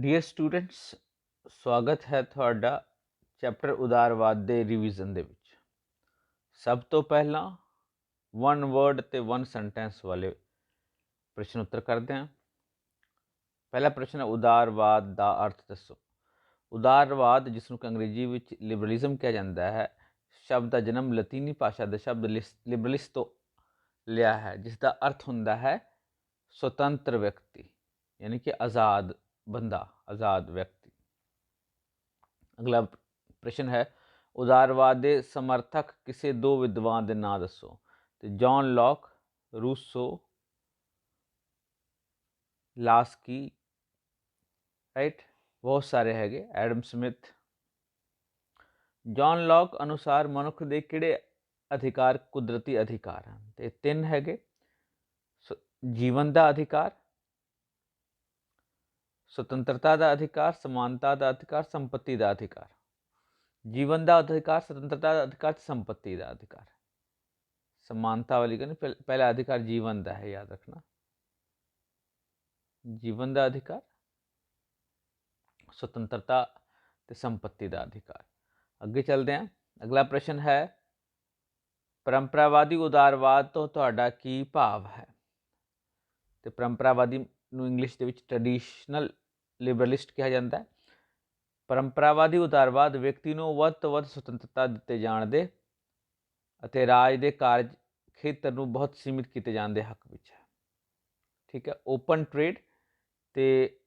Dear students ਸਵਾਗਤ ਹੈ ਤੁਹਾਡਾ ਚੈਪਟਰ ਉਦਾਰਵਾਦ ਦੇ ਰਿਵੀਜ਼ਨ ਦੇ ਵਿੱਚ। ਸਭ ਤੋਂ ਪਹਿਲਾਂ ਵਨ ਵਰਡ ਤੇ ਵਨ ਸੈਂਟੈਂਸ ਵਾਲੇ ਪ੍ਰਸ਼ਨ ਉੱਤਰ ਕਰਦੇ ਹਾਂ। ਪਹਿਲਾ ਪ੍ਰਸ਼ਨ ਹੈ ਉਦਾਰਵਾਦ ਦਾ ਅਰਥ ਦੱਸੋ। ਉਦਾਰਵਾਦ, ਜਿਸ ਨੂੰ ਕਿ ਅੰਗਰੇਜ਼ੀ ਵਿੱਚ ਲਿਬਰਲਿਜ਼ਮ ਕਿਹਾ ਜਾਂਦਾ ਹੈ, ਸ਼ਬਦ ਦਾ ਜਨਮ ਲਾਤੀਨੀ ਭਾਸ਼ਾ ਦੇ ਸ਼ਬਦ ਲਿਬਰਲਿਸ ਤੋਂ ਲਿਆ ਹੈ, ਜਿਸ ਦਾ ਅਰਥ ਹੁੰਦਾ ਹੈ ਸੁਤੰਤਰ ਵਿਅਕਤੀ, ਯਾਨੀ ਕਿ ਆਜ਼ਾਦ ਬੰਦਾ, ਆਜ਼ਾਦ ਵਿਅਕਤੀ। ਅਗਲਾ ਪ੍ਰਸ਼ਨ ਹੈ, ਉਦਾਰਵਾਦ ਦੇ ਸਮਰਥਕ ਕਿਸੇ ਦੋ ਵਿਦਵਾਨ ਦੇ ਨਾਂ ਦੱਸੋ? ਤੇ John Locke, Rousseau, Laski, right? ਬਹੁਤ ਸਾਰੇ ਹੈਗੇ, ਐਡਮ ਸਮਿਥ। ਜੌਨ ਲੌਕ ਅਨੁਸਾਰ ਮਨੁੱਖ ਦੇ ਕਿਹੜੇ ਅਧਿਕਾਰ ਕੁਦਰਤੀ ਅਧਿਕਾਰ ਹਨ? ਤੇ ਤਿੰਨ ਹੈਗੇ ਜੀਵਨ ਦਾ ਅਧਿਕਾਰ ਸੁਤੰਤਰਤਾ ਦਾ ਅਧਿਕਾਰ, ਸਮਾਨਤਾ ਦਾ ਅਧਿਕਾਰ, ਸੰਪਤੀ ਦਾ ਅਧਿਕਾਰ। ਜੀਵਨ ਦਾ ਅਧਿਕਾਰ, ਸੁਤੰਤਰਤਾ ਦਾ ਅਧਿਕਾਰ, ਸੰਪਤੀ ਦਾ ਅਧਿਕਾਰ। ਸਮਾਨਤਾ ਵਾਲੀ ਕਹਿੰਦੇ ਪਹਿਲਾ ਅਧਿਕਾਰ ਜੀਵਨ ਦਾ ਹੈ, ਯਾਦ ਰੱਖਣਾ। ਜੀਵਨ ਦਾ ਅਧਿਕਾਰ, ਸੁਤੰਤਰਤਾ ਤੇ ਸੰਪਤੀ ਦਾ ਅਧਿਕਾਰ। ਅੱਗੇ ਚੱਲਦੇ ਹਾਂ ਅਗਲਾ ਪ੍ਰਸ਼ਨ ਹੈ, ਪਰੰਪਰਾਵਾਦੀ ਉਦਾਰਵਾਦ ਤੋਂ ਤੁਹਾਡਾ ਕੀ ਭਾਵ ਹੈ? ਤੇ ਪਰੰਪਰਾਵਾਦੀ ਨੂੰ ਇੰਗਲਿਸ਼ ਦੇ ਵਿੱਚ ਟ੍ਰੈਡੀਸ਼ਨਲ ਲਿਬਰਲਿਸਟ ਕਿਹਾ ਜਾਂਦਾ ਹੈ। ਪਰੰਪਰਾਵਾਦੀ ਉਦਾਰਵਾਦ ਵਿਅਕਤੀ ਨੂੰ ਵੱਧ ਤੋਂ ਵੱਧ ਸੁਤੰਤਰਤਾ ਦਿੱਤੇ ਜਾਣ ਦੇ ਅਤੇ ਰਾਜ ਦੇ ਕਾਰਜ ਖੇਤਰ ਨੂੰ ਬਹੁਤ ਸੀਮਿਤ ਕੀਤੇ ਜਾਣ ਦੇ ਹੱਕ ਵਿੱਚ ਹੈ। ਠੀਕ ਹੈ ਓਪਨ ਟ੍ਰੇਡ ਤੇ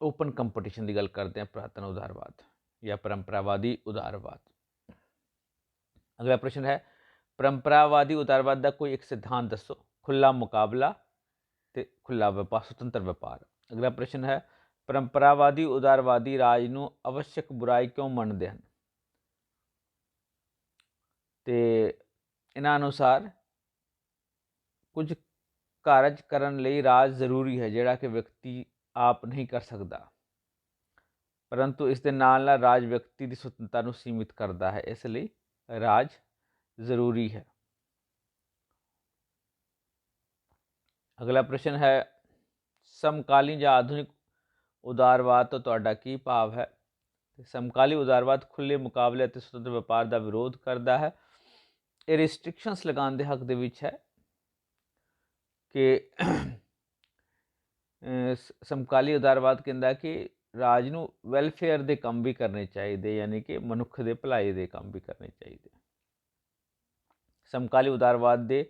ਓਪਨ ਕੰਪੀਟੀਸ਼ਨ ਦੀ ਗੱਲ ਕਰਦੇ ਹਾਂ, ਪ੍ਰਾਤਨ ਉਦਾਰਵਾਦ ਜਾਂ ਪਰੰਪਰਾਵਾਦੀ ਉਦਾਰਵਾਦ ਅਗਲਾ ਪ੍ਰਸ਼ਨ ਹੈ, ਪਰੰਪਰਾਵਾਦੀ ਉਦਾਰਵਾਦ ਦਾ ਕੋਈ ਇੱਕ ਸਿਧਾਂਤ ਦੱਸੋ ਖੁੱਲਾ ਮੁਕਾਬਲਾ ਤੇ ਖੁੱਲਾ ਵਪਾਰ, ਸੁਤੰਤਰ ਵਪਾਰ। ਅਗਲਾ ਪ੍ਰਸ਼ਨ ਹੈ ਪਰੰਪਰਾਵਾਦੀ ਉਦਾਰਵਾਦੀ ਰਾਜ ਨੂੰ ਅਵਸ਼ਕ ਬੁਰਾਈ ਕਿਉਂ ਮੰਨਦੇ ਹਨ? ਤੇ ਇਹਨਾਂ ਅਨੁਸਾਰ ਕੁਝ ਕਾਰਜ ਕਰਨ ਲਈ ਰਾਜ ਜ਼ਰੂਰੀ ਹੈ, ਜਿਹੜਾ ਕਿ ਵਿਅਕਤੀ ਆਪ ਨਹੀਂ ਕਰ ਸਕਦਾ। ਪਰੰਤੂ ਇਸ ਦੇ ਨਾਲ ਨਾਲ ਰਾਜ ਵਿਅਕਤੀ ਦੀ ਸੁਤੰਤਰਤਾ ਨੂੰ ਸੀਮਿਤ ਕਰਦਾ ਹੈ, ਇਸ ਲਈ ਰਾਜ ਜ਼ਰੂਰੀ ਹੈ। ਅਗਲਾ ਪ੍ਰਸ਼ਨ ਹੈ, ਸਮਕਾਲੀਨ ਜਾਂ ਆਧੁਨਿਕ ਉਦਾਰਵਾਦ ਤੋਂ ਤੁਹਾਡਾ ਕੀ ਭਾਵ ਹੈ? ਸਮਕਾਲੀ ਉਦਾਰਵਾਦ ਖੁੱਲੇ ਮੁਕਾਬਲੇ ਅਤੇ ਸੁਤੰਤਰ ਵਪਾਰ ਦਾ ਵਿਰੋਧ ਕਰਦਾ ਹੈ। ਇਹ ਰੈਸਟ੍ਰਿਕਸ਼ਨਸ ਲਗਾਉਣ ਦੇ ਹੱਕ ਦੇ ਵਿੱਚ ਹੈ ਕਿ ਸਮਕਾਲੀ ਉਦਾਰਵਾਦ ਕਹਿੰਦਾ ਕਿ ਰਾਜ ਨੂੰ ਵੈਲਫੇਅਰ ਦੇ ਕੰਮ ਵੀ ਕਰਨੇ ਚਾਹੀਦੇ, ਯਾਨੀ ਕਿ ਮਨੁੱਖ ਦੇ ਭਲਾਈ ਦੇ ਕੰਮ ਵੀ ਕਰਨੇ ਚਾਹੀਦੇ। ਸਮਕਾਲੀ ਉਦਾਰਵਾਦ ਦੇ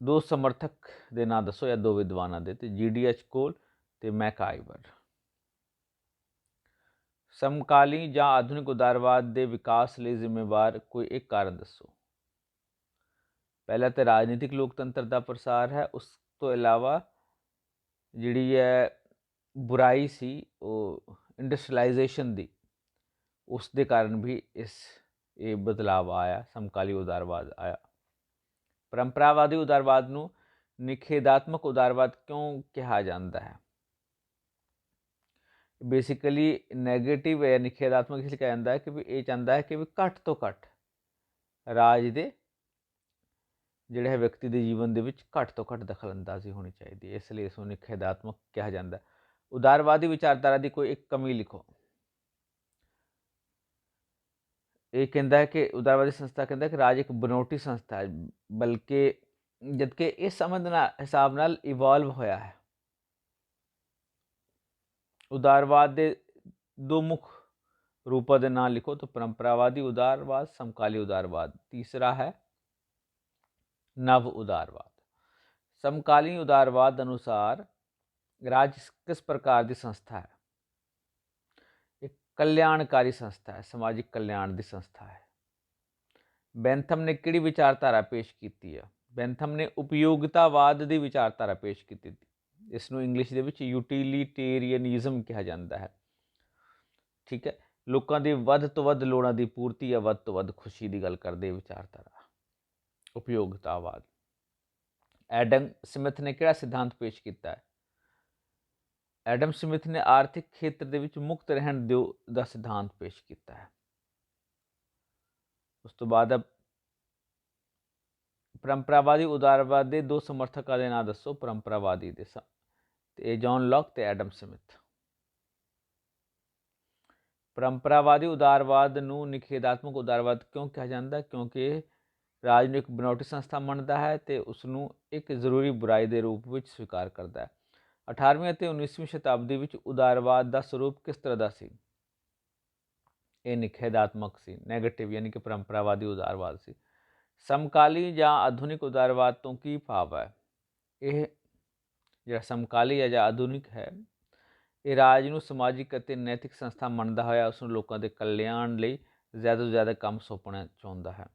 ਦੋ ਸਮਰਥਕ ਦੇ ਨਾਂ ਦੱਸੋ ਜਾਂ ਦੋ ਵਿਦਵਾਨਾਂ ਦੇ, ਤੇ ਜੀਡੀਐਚ ਕੋਲ ਤੇ ਮੈਕਾਈਵਰ ਸਮਕਾਲੀ ਜਾਂ ਆਧੁਨਿਕ ਉਦਾਰਵਾਦ ਦੇ ਵਿਕਾਸ ਲਈ ਜ਼ਿੰਮੇਵਾਰ ਕੋਈ ਇੱਕ ਕਾਰਨ ਦੱਸੋ? ਪਹਿਲਾ ਤੇ ਰਾਜਨੀਤਿਕ ਲੋਕਤੰਤਰ ਦਾ ਪ੍ਰਸਾਰ ਹੈ, ਉਸ ਤੋਂ ਇਲਾਵਾ ਜਿਹੜੀ ਹੈ ਬੁਰਾਈ ਸੀ, ਉਹ ਇੰਡਸਟਰੀਲਾਈਜੇਸ਼ਨ ਦੀ, ਉਸ ਦੇ ਕਾਰਨ ਵੀ ਇਸ, ਇਹ ਬਦਲਾਅ ਆਇਆ, ਸਮਕਾਲੀ ਉਦਾਰਵਾਦ ਆਇਆ। ਪਰੰਪਰਾਵਾਦੀ ਉਦਾਰਵਾਦ ਨੂੰ ਨਿਖੇਧਾਤਮਕ ਉਦਾਰਵਾਦ ਕਿਉਂ ਕਿਹਾ ਜਾਂਦਾ ਹੈ? ਬੇਸਿਕਲੀ 네ਗੇਟਿਵ ਹੈ ਨਿਖੇਧਾਤਮਕ ਇਸ ਲਈ ਕਿਹਾ ਜਾਂਦਾ ਹੈ ਕਿ ਵੀ ਇਹ ਚਾਹੁੰਦਾ ਹੈ ਕਿ ਵੀ ਘੱਟ ਤੋਂ ਘੱਟ ਰਾਜ ਦੇ ਜਿਹੜੇ ਹੈ ਵਿਅਕਤੀ ਦੇ ਜੀਵਨ ਦੇ ਵਿੱਚ ਘੱਟ ਤੋਂ ਘੱਟ ਦਖਲ ਅੰਦਾਜ਼ੀ ਹੋਣੀ ਚਾਹੀਦੀ ਹੈ, ਇਸ ਲਈ ਇਸ ਨੂੰ ਨਿਖੇਧਾਤਮਕ ਕਿਹਾ ਜਾਂਦਾ ਹੈ। ਉਦਾਰਵਾਦੀ ਵਿਚਾਰਧਾਰਾ ਦੀ ਕੋਈ ਇੱਕ ਕਮੀ ਲਿਖੋ। ਇਹ ਕਹਿੰਦਾ ਹੈ ਕਿ ਉਦਾਰਵਾਦੀ ਸੰਸਥਾ ਕਹਿੰਦਾ ਕਿ ਰਾਜ ਇੱਕ ਬਨੋਟੀ ਸੰਸਥਾ ਹੈ, ਬਲਕਿ ਜਦਕਿ ਇਸ ਨਾਲ, ਹਿਸਾਬ ਨਾਲ ਇਵੋਲਵ ਹੋਇਆ ਹੈ। ਉਦਾਰਵਾਦ ਦੇ ਦੋ ਮੁੱਖ ਰੂਪਾਂ ਦੇ ਨਾਂ ਲਿਖੋ ਤਾਂ ਪਰੰਪਰਾਵਾਦੀ ਉਦਾਰਵਾਦ, ਸਮਕਾਲੀ ਉਦਾਰਵਾਦ। ਤੀਸਰਾ ਹੈ ਨਵ ਉਦਾਰਵਾਦ। ਸਮਕਾਲੀ ਉਦਾਰਵਾਦ ਅਨੁਸਾਰ ਰਾਜ ਕਿਸ ਪ੍ਰਕਾਰ ਦੀ ਸੰਸਥਾ ਹੈ? ਇੱਕ ਕਲਿਆਣਕਾਰੀ ਸੰਸਥਾ ਹੈ, ਸਮਾਜਿਕ ਕਲਿਆਣ ਦੀ ਸੰਸਥਾ ਹੈ। ਬੈਂਥਮ ਨੇ ਕਿਹੜੀ ਵਿਚਾਰਧਾਰਾ ਪੇਸ਼ ਕੀਤੀ ਹੈ ਬੈਂਥਮ ਨੇ ਉਪਯੋਗਤਾਵਾਦ ਦੀ ਵਿਚਾਰਧਾਰਾ ਪੇਸ਼ ਕੀਤੀ ਇਸ ਨੂੰ ਇੰਗਲਿਸ਼ ਦੇ ਵਿੱਚ ਯੂਟਿਲਿਟੇਰੀਅਨਿਜ਼ਮ ਕਿਹਾ ਜਾਂਦਾ ਹੈ। ਠੀਕ ਹੈ? ਲੋਕਾਂ ਦੀ ਵੱਧ ਤੋਂ ਵੱਧ ਲੋੜਾਂ ਦੀ ਪੂਰਤੀ ਜਾਂ ਵੱਧ ਤੋਂ ਵੱਧ ਖੁਸ਼ੀ ਦੀ ਗੱਲ ਕਰਦੇ ਵਿਚਾਰਧਾਰਾ। ਉਪਯੋਗਤਾਵਾਦ। ਐਡਮ ਸਮਿਥ ਨੇ ਕਿਹੜਾ ਸਿਧਾਂਤ ਪੇਸ਼ ਕੀਤਾ ਹੈ? ਐਡਮ ਸਮਿਥ ਨੇ ਆਰਥਿਕ ਖੇਤਰ ਦੇ ਵਿੱਚ ਮੁਕਤ ਰਹਿਣ ਦਿਓ ਦਾ ਸਿਧਾਂਤ ਪੇਸ਼ ਕੀਤਾ ਹੈ। ਉਸ ਤੋਂ ਬਾਅਦ ਪਰੰਪਰਾਵਾਦੀ ਉਦਾਰਵਾਦ ਦੇ ਦੋ ਸਮਰਥਕਾਂ ਦੇ ਨਾਂ ਦੱਸੋ, ਪਰੰਪਰਾਵਾਦੀ ਦੇ ਤੇ ਇਹ ਜੌਨ ਲੌਕ ਤੇ ਐਡਮ ਸਮਿਥ। ਪਰੰਪਰਾਵਾਦੀ ਉਦਾਰਵਾਦ ਨੂੰ ਨਿਖੇਧਾਤਮਕ ਉਦਾਰਵਾਦ ਕਿਉਂ ਕਿਹਾ ਜਾਂਦਾ? ਕਿਉਂਕਿ ਇਹ ਰਾਜ ਨੂੰ ਇੱਕ ਬਨਾਵਟੀ ਸੰਸਥਾ ਮੰਨਦਾ ਹੈ ਤੇ ਉਸ ਨੂੰ ਇੱਕ ਜ਼ਰੂਰੀ ਬੁਰਾਈ ਦੇ ਰੂਪ ਵਿੱਚ ਸਵੀਕਾਰ ਕਰਦਾ ਹੈ। 18ਵੀਂ ਅਤੇ 19ਵੀਂ ਸ਼ਤਾਬਦੀ ਵਿੱਚ ਉਦਾਰਵਾਦ ਦਾ ਸਰੂਪ ਕਿਸ ਤਰ੍ਹਾਂ ਦਾ ਸੀ? ਇਹ ਨਿਖੇਧਾਤਮਕ ਸੀ 네ਗੇਟਿਵ ਯਾਨੀ ਕਿ ਪਰੰਪਰਾਵਾਦੀ ਉਦਾਰਵਾਦ ਸੀ। ਸਮਕਾਲੀ ਜਾਂ ਆਧੁਨਿਕ ਉਦਾਰਵਾਦ ਤੋਂ ਕੀ ਭਾਵ ਹੈ? ਇਹ ਜਿਹੜਾ ਸਮਕਾਲੀ ਹੈ ਜਾਂ ਆਧੁਨਿਕ ਹੈ, ਇਹ ਰਾਜ ਨੂੰ ਸਮਾਜਿਕ ਅਤੇ ਨੈਤਿਕ ਸੰਸਥਾ ਮੰਨਦਾ ਹੋਇਆ ਉਸ ਨੂੰ ਲੋਕਾਂ ਦੇ ਕਲਿਆਣ ਲਈ ਜ਼ਿਆਦਾ ਤੋਂ ਜ਼ਿਆਦਾ ਕੰਮ ਸੌਂਪਣਾ ਚਾਹੁੰਦਾ ਹੈ।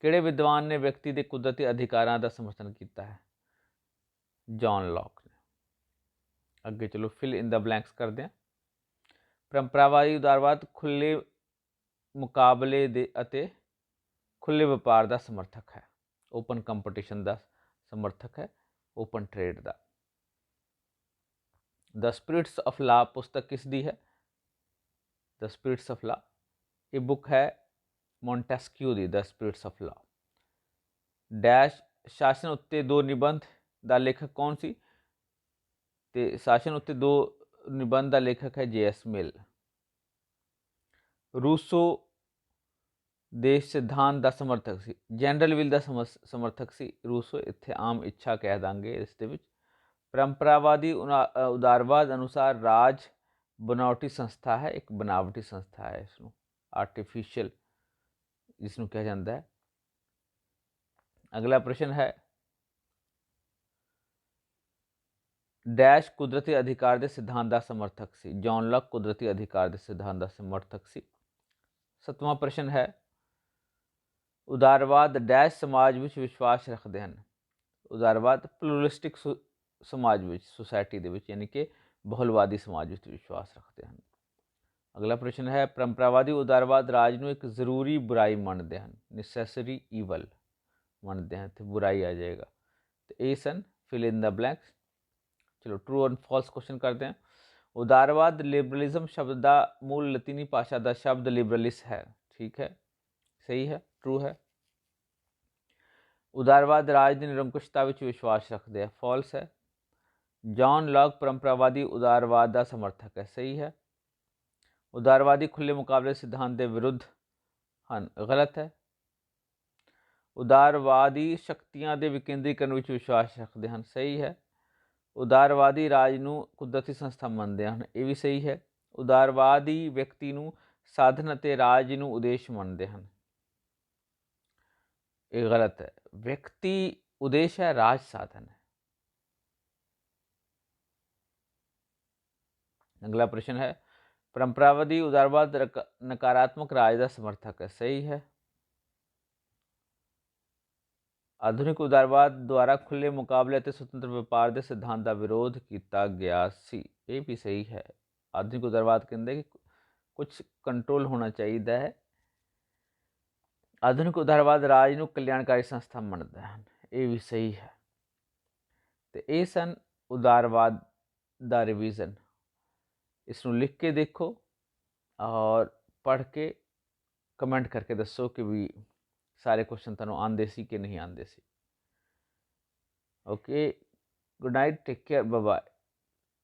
ਕਿਹੜੇ ਵਿਦਵਾਨ ਨੇ ਵਿਅਕਤੀ ਦੇ ਕੁਦਰਤੀ ਅਧਿਕਾਰਾਂ ਦਾ ਸਮਰਥਨ ਕੀਤਾ ਹੈ? ਜੌਨ ਲੌਕ ਨੇ। ਅੱਗੇ ਚਲੋ ਫਿਲ ਇਨ ਦਾ ਬਲੈਂਕਸ ਕਰਦੇ ਹਾਂ। ਪਰੰਪਰਾਵਾਦੀ ਉਦਾਰਵਾਦ ਖੁੱਲੇ ਮੁਕਾਬਲੇ ਦੇ ਅਤੇ ਖੁੱਲੇ ਵਪਾਰ ਦਾ ਸਮਰਥਕ ਹੈ। ਓਪਨ ਕੰਪੀਟੀਸ਼ਨ ਦਾ ਸਮਰਥਕ ਹੈ। ਓਪਨ ਟ੍ਰੇਡ ਦਾ। ਦ ਸਪਿਰਿਟਸ ਆਫ ਲਾ ਪੁਸਤਕ ਕਿਸ ਦੀ ਹੈ ਦ ਸਪਿਰਿਟਸ ਆਫ ਲਾ ਇਹ ਬੁੱਕ ਹੈ Montesquieu the the spirits of law dash ਸ਼ਾਸਨ ਉੱਤੇ ਦੋ ਨਿਬੰਧ ਦਾ ਲੇਖਕ ਕੌਣ ਸੀ ਤੇ ਸ਼ਾਸਨ ਉੱਤੇ ਦੋ ਨਿਬੰਧ ਦਾ ਲੇਖਕ ਹੈ ਜੇ ਜੇਐਸ ਮਿਲ ਰੂਸੋ ਦੇ ਸਿਧਾਂਤ ਦਾ ਸਮਰਥਕ ਸੀ ਜਨਰਲ ਵਿਲ ਦਾ ਸਮਰਥਕ ਸੀ ਰੂਸੋ ਇੱਥੇ ਆਮ ਇੱਛਾ ਕਹਿ ਦਾਂਗੇ ਇਸ ਦੇ ਵਿੱਚ ਪਰੰਪਰਾਵਾਦੀ ਉਦਾਰਵਾਦ ਅਨੁਸਾਰ ਰਾਜ ਬਨਾਵਟੀ ਸੰਸਥਾ ਹੈ ਇੱਕ ਬਨਾਵਟੀ ਸੰਸਥਾ ਹੈ ਇਸ ਨੂੰ ਆਰਟੀਫੀਸ਼ੀਅਲ ਜਿਸ ਨੂੰ ਕਿਹਾ ਜਾਂਦਾ ਹੈ ਅਗਲਾ ਪ੍ਰਸ਼ਨ ਹੈ ਡੈਸ਼ ਕੁਦਰਤੀ ਅਧਿਕਾਰ ਦੇ ਸਿਧਾਂਤ ਦਾ ਸਮਰਥਕ ਸੀ ਜੌਨ ਲੌਕ ਕੁਦਰਤੀ ਅਧਿਕਾਰ ਦੇ ਸਿਧਾਂਤ ਦਾ ਸਮਰਥਕ ਸੀ ਸਤਵਾਂ ਪ੍ਰਸ਼ਨ ਹੈ ਉਦਾਰਵਾਦ ਡੈਸ਼ ਸਮਾਜ ਵਿੱਚ ਵਿਸ਼ਵਾਸ ਰੱਖਦੇ ਹਨ ਉਦਾਰਵਾਦ ਪਲੂਰਲਿਸਟਿਕ ਸਮਾਜ ਵਿੱਚ ਸੁਸਾਇਟੀ ਦੇ ਵਿੱਚ ਯਾਨੀ ਕਿ ਬਹੁਲਵਾਦੀ ਸਮਾਜ ਵਿੱਚ ਵਿਸ਼ਵਾਸ ਰੱਖਦੇ ਹਨ। ਅਗਲਾ ਪ੍ਰਸ਼ਨ ਹੈ, ਪਰੰਪਰਾਵਾਦੀ ਉਦਾਰਵਾਦ ਰਾਜ ਨੂੰ ਇੱਕ ਜ਼ਰੂਰੀ ਬੁਰਾਈ ਮੰਨਦੇ ਹਨ ਨੈਸੈਸਰੀ ਈਵਲ ਮੰਨਦੇ ਹਨ ਤੇ ਬੁਰਾਈ ਆ ਜਾਏਗਾ। ਤੇ ਇਹ ਸਨ ਫਿਲ ਇਨ ਦਾ ਬਲੈਂਕਸ ਚਲੋ ਟਰੂ ਐਂਡ ਫਾਲਸ ਕੁਐਸਚਨ ਕਰਦੇ ਹਾਂ। ਉਦਾਰਵਾਦ ਲਿਬਰਲਿਜ਼ਮ ਸ਼ਬਦ ਦਾ ਮੂਲ ਲਤੀਨੀ ਭਾਸ਼ਾ ਦਾ ਸ਼ਬਦ ਲਿਬਰਲਿਸ ਹੈ, ਠੀਕ ਹੈ, ਸਹੀ ਹੈ ਟਰੂ ਹੈ। ਉਦਾਰਵਾਦ ਰਾਜ ਦੀ ਨਿਰੰਕੁਸ਼ਤਾ ਵਿੱਚ ਵਿਸ਼ਵਾਸ ਰੱਖਦੇ ਆ ਫਾਲਸ ਹੈ। ਜੌਨ ਲੌਕ ਪਰੰਪਰਾਵਾਦੀ ਉਦਾਰਵਾਦ ਦਾ ਸਮਰਥਕ ਹੈ, ਸਹੀ ਹੈ। ਉਦਾਰਵਾਦੀ ਖੁੱਲੇ ਮੁਕਾਬਲੇ ਸਿਧਾਂਤ ਦੇ ਵਿਰੁੱਧ ਹਨ, ਗਲਤ ਹੈ। ਉਦਾਰਵਾਦੀ ਸ਼ਕਤੀਆਂ ਦੇ ਵਿਕੇਂਦਰੀਕਰਨ ਵਿੱਚ ਵਿਸ਼ਵਾਸ ਰੱਖਦੇ ਹਨ, ਸਹੀ ਹੈ। ਉਦਾਰਵਾਦੀ ਰਾਜ ਨੂੰ ਕੁਦਰਤੀ ਸੰਸਥਾ ਮੰਨਦੇ ਹਨ, ਇਹ ਵੀ ਸਹੀ ਹੈ। ਉਦਾਰਵਾਦੀ ਵਿਅਕਤੀ ਨੂੰ ਸਾਧਨ ਅਤੇ ਰਾਜ ਨੂੰ ਉਦੇਸ਼ ਮੰਨਦੇ ਹਨ। ਇਹ ਗਲਤ ਹੈ। ਵਿਅਕਤੀ ਉਦੇਸ਼ ਹੈ, ਰਾਜ ਸਾਧਨ ਹੈ। ਅਗਲਾ ਪ੍ਰਸ਼ਨ ਹੈ, ਪਰੰਪਰਾਵਾਦੀ ਉਦਾਰਵਾਦ ਨਕਾਰਾਤਮਕ ਰਾਜ ਦਾ ਸਮਰਥਕ ਹੈ, ਸਹੀ ਹੈ। ਆਧੁਨਿਕ ਉਦਾਰਵਾਦ ਦੁਆਰਾ ਖੁੱਲੇ ਮੁਕਾਬਲੇ ਅਤੇ ਸੁਤੰਤਰ ਵਪਾਰ ਦੇ ਸਿਧਾਂਤ ਦਾ ਵਿਰੋਧ ਕੀਤਾ ਗਿਆ ਸੀ, ਇਹ ਵੀ ਸਹੀ ਹੈ। ਆਧੁਨਿਕ ਉਦਾਰਵਾਦ ਕਹਿੰਦੇ ਕਿ ਕੁਝ ਕੰਟਰੋਲ ਹੋਣਾ ਚਾਹੀਦਾ ਹੈ। ਆਧੁਨਿਕ ਉਦਾਰਵਾਦ ਰਾਜ ਨੂੰ ਕਲਿਆਣਕਾਰੀ ਸੰਸਥਾ ਮੰਨਦਾ ਹੈ ਇਹ ਵੀ ਸਹੀ ਹੈ। ਤੇ ਇਹ ਸਨ ਉਦਾਰਵਾਦ ਦਾ ਰਿਵੀਜ਼ਨ ਇਸ ਨੂੰ ਲਿਖ ਕੇ ਦੇਖੋ ਔਰ ਪੜ੍ਹ ਕੇ ਕਮੈਂਟ ਕਰਕੇ ਦੱਸੋ ਕਿ ਵੀ ਸਾਰੇ ਕੁਐਸਚਨ ਤੁਹਾਨੂੰ ਆਂਦੇ ਸੀ ਕਿ ਨਹੀਂ ਆਂਦੇ ਸੀ okay good night take care bye bye